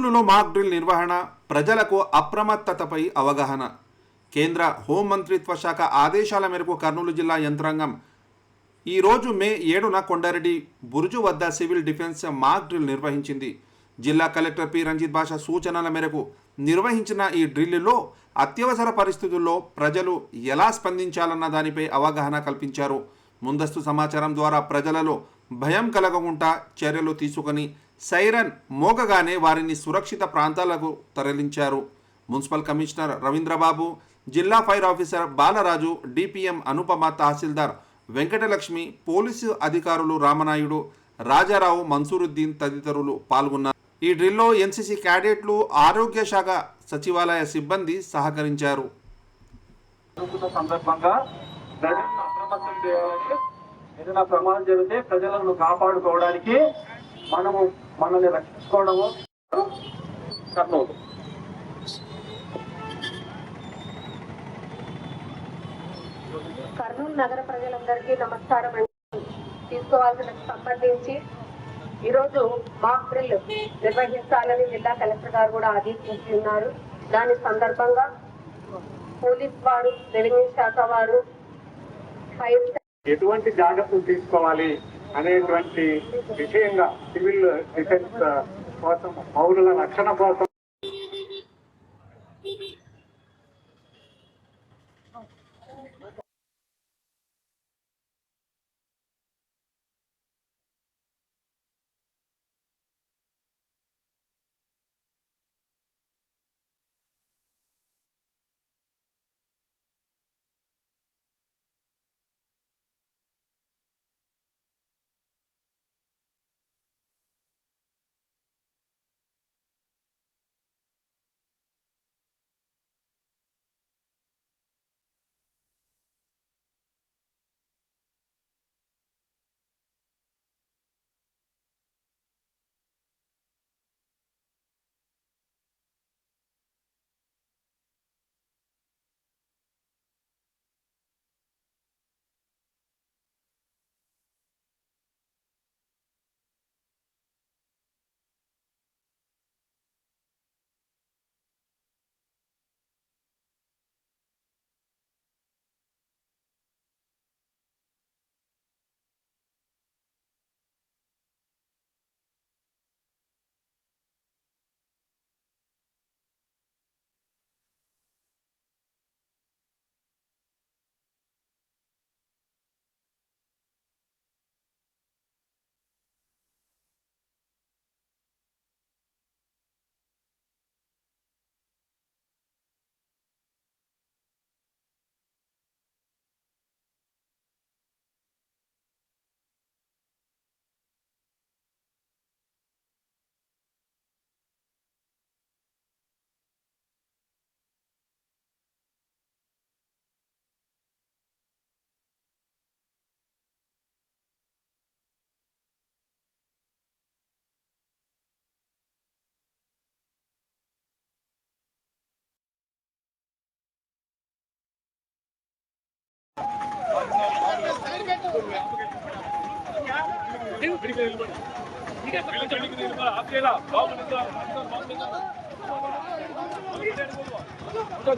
కర్నూలులో mock drill నిర్వహణ ప్రజలకు అప్రమత్తతపై అవగాహన. కేంద్ర హోంమంత్రిత్వ శాఖ ఆదేశాల మేరకు కర్నూలు జిల్లా యంత్రాంగం ఈరోజు మే ఏడున కొండారెడ్డి బురుజు వద్ద సివిల్ డిఫెన్స్ మాక్ డ్రిల్ నిర్వహించింది. జిల్లా కలెక్టర్ పి. రంజిత్ భాష సూచనల మేరకు నిర్వహించిన ఈ డ్రిల్లో అత్యవసర పరిస్థితుల్లో ప్రజలు ఎలా స్పందించాలన్న దానిపై అవగాహన కల్పించారు. ముందస్తు సమాచారం ద్వారా ప్రజలలో భయం కలగకుండా చర్యలు తీసుకుని సైరన్ మోగగానే వారిని సురక్షిత ప్రాంతాలకు తరలించారు. మున్సిపల్ కమిషనర్ రవీంద్రబాబు జిల్లా fire officer Balaraju DPM Anupama tahsildar Venkatalakshmi police అధికారులు రామనాయుడు రాజారావు మన్సూరుద్దీన్ తదితరులు పాల్గొన్నారు. ఈ డ్రిల్లో ఎన్సీసీ క్యాడెట్లు ఆరోగ్య శాఖ సచివాలయ సిబ్బంది సహకరించారు. సందర్భంగా ఏదైనా ప్రమాదం జరిగితే ప్రజలను కాపాడుకోవడానికి మనము మనల్ని రక్షించుకోవడము కర్నూలు. కర్నూలు నగర ప్రజలందరికీ నమస్కారం అండి. తీసుకోవాల్సిన సంబంధించి ఈరోజు మాక్ డ్రిల్ నిర్వహించాలని జిల్లా కలెక్టర్ గారు కూడా ఆదేశించి ఉన్నారు. దాని సందర్భంగా పోలీస్ వారు రెవెన్యూ శాఖ వారు ఫైర్ ఎటువంటి జాగ్రత్తలు తీసుకోవాలి అనేటువంటి విషయంగా సివిల్ డిఫెన్స్ కోసం పౌరుల రక్షణ కోసం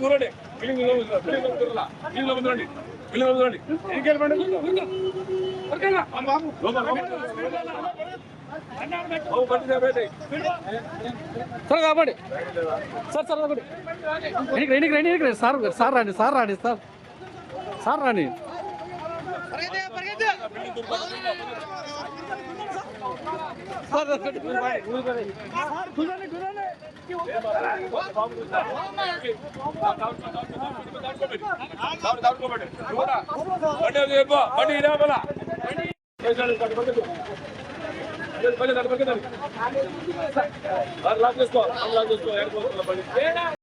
దూరండి బిల్డింగ్ బిల్డింగ్ దూరంలా బిల్డింగ్ ముందురండి బిల్డింగ్ ముందురండి సార్ కాబట్టి సార్ సార్ కాబట్టి ఎనికి ఎనికి రండి రండి. సార్ సార్ రాండి సార్ రాండి సార్. సార్ రాండి. బండి ఇదే పోలా లాక్ చేసుకో లాక్ చేసుకో